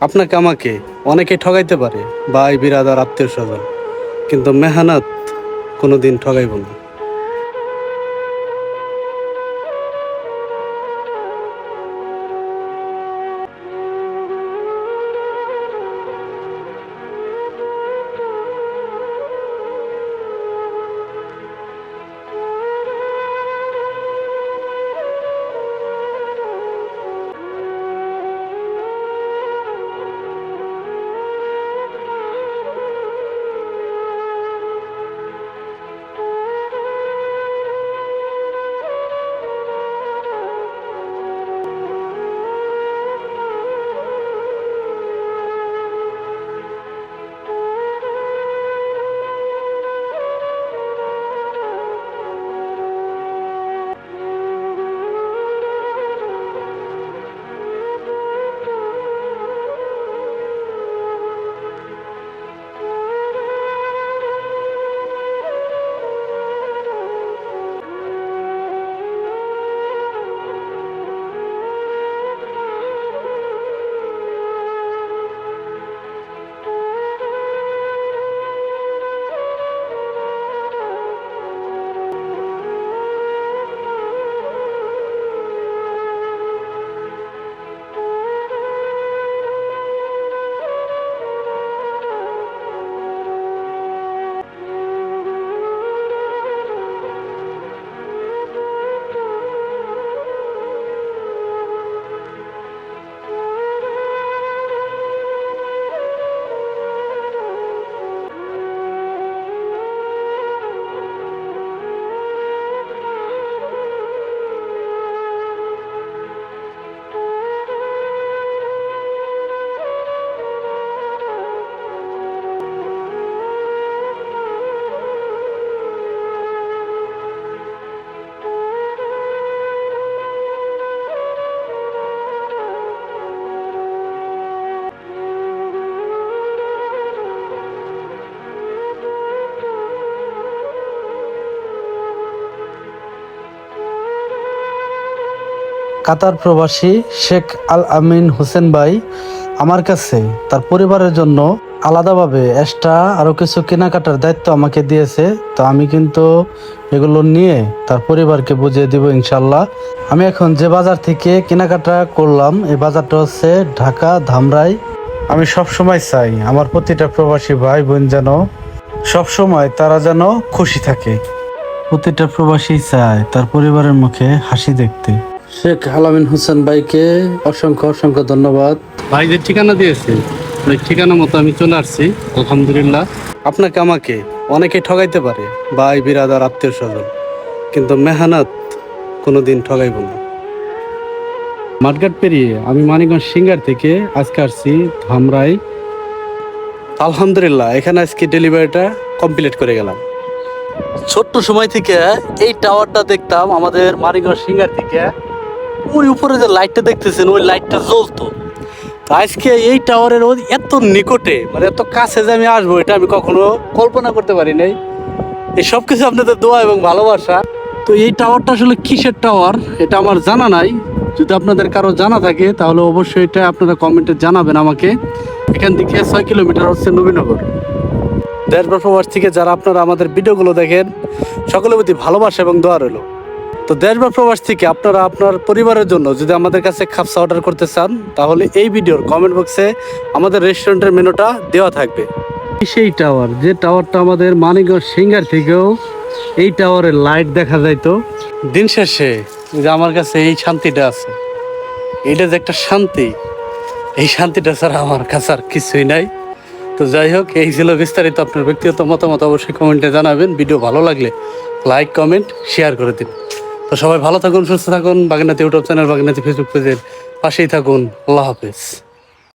আপনাকে আমাকে অনেকে ঠগাইতে পারে ভাই বিরাদার আত্মীয় স্বজন কিন্তু মেহনত কোনোদিন ঠগাইব না। কাতার প্রবাসী শেখ আল আমিন হোসেন ভাই আমার কাছে তার পরিবারের জন্য আলাদাভাবে এক্সট্রা আরও কিছু কেনাকাটার দায়িত্ব আমাকে দিয়েছে। তো আমি কিন্তু এগুলো নিয়ে তার পরিবারকে বুঝিয়ে দিব ইনশাল্লাহ আমি এখন যে বাজার থেকে কেনাকাটা করলাম, এই বাজারটা হচ্ছে ঢাকা ধামরাই। আমি সব সময় চাই আমার প্রতিটা প্রবাসী ভাই বোন যেন সব সময় তারা যেন খুশি থাকে। প্রতিটা প্রবাসী চায় তার পরিবারের মুখে হাসি দেখতে। শেখ আলামিন হোসেন ভাইকে অসংখ্য অসংখ্য ধন্যবাদ। ভাই যে ঠিকানা দিয়েছে ওই ঠিকানা মতো আমি চলে আসছি আলহামদুলিল্লাহ। আপনাকে আমাকে অনেকে ঠগাইতে পারে ভাই বিরাদার আত্মীয় স্বজন কিন্তু মেহনত কোনোদিন ঠগাইব না। মাঠঘাট পেরিয়ে আমি মানিকগঞ্জ সিঙ্গার থেকে আজকে আসছি ধামরাই। আলহামদুলিল্লাহ এখানে আজকে ডেলিভারিটা কমপ্লিট করে গেলাম। ছোট্ট সময় থেকে এই টাওয়ারটা দেখতাম আমাদের মানিকগঞ্জ সিঙ্গার থেকে ওই উপরে যে লাইটটা দেখতেছেন, ওই লাইটটা জ্বলতো। তো আজকে এই টাওয়ারের ওই এত নিকটে মানে এত কাছে যে আমি আসব, এটা আমি কখনো কল্পনা করতে পারি নাই। এই সব কিছু আপনাদের দোয়া এবং ভালোবাসা। তো এই টাওয়ারটা আসলে কিসের টাওয়ার, এটা আমার জানা নাই। যদি আপনাদের কারও জানা থাকে, তাহলে অবশ্যই এটা আপনারা কমেন্টে জানাবেন আমাকে। এখান থেকে ছয় কিলোমিটার হচ্ছে নবীনগর। দেশ প্রবাস থেকে যারা আপনারা আমাদের ভিডিওগুলো দেখেন, সকলের প্রতি ভালোবাসা এবং দোয়া রইল। তো দেশ বা প্রবাস থেকে আপনারা আপনার পরিবারের জন্য যদি আমাদের কাছে খাপসা অর্ডার করতে চান তাহলে এই ভিডিওর কমেন্ট বক্সে আমাদের রেস্টুরেন্টের মেনুটা দেওয়া থাকবে। সেই টাওয়ার যে টাওয়ারটা আমাদের মানিকগঞ্জ সিঙ্গার থেকেও এই টাওয়ারের লাইট দেখা যাইতো। দিন শেষে যে আমার কাছে এই শান্তিটা আছে। এটা যে একটা শান্তি এই শান্তিটা ছাড়া আমার কাছে আর কিছুই নাই। তো যাই হোক এই ছিল বিস্তারিত আপনার ব্যক্তিগত মতামত অবশ্যই কমেন্টে জানাবেন। ভিডিও ভালো লাগলে লাইক কমেন্ট শেয়ার করে দিন। তো সবাই ভালো থাকুন, সুস্থ থাকুন। Bagnati YouTube channel Bagnati Facebook পেজের পাশেই থাকুন। আল্লাহ হাফেজ।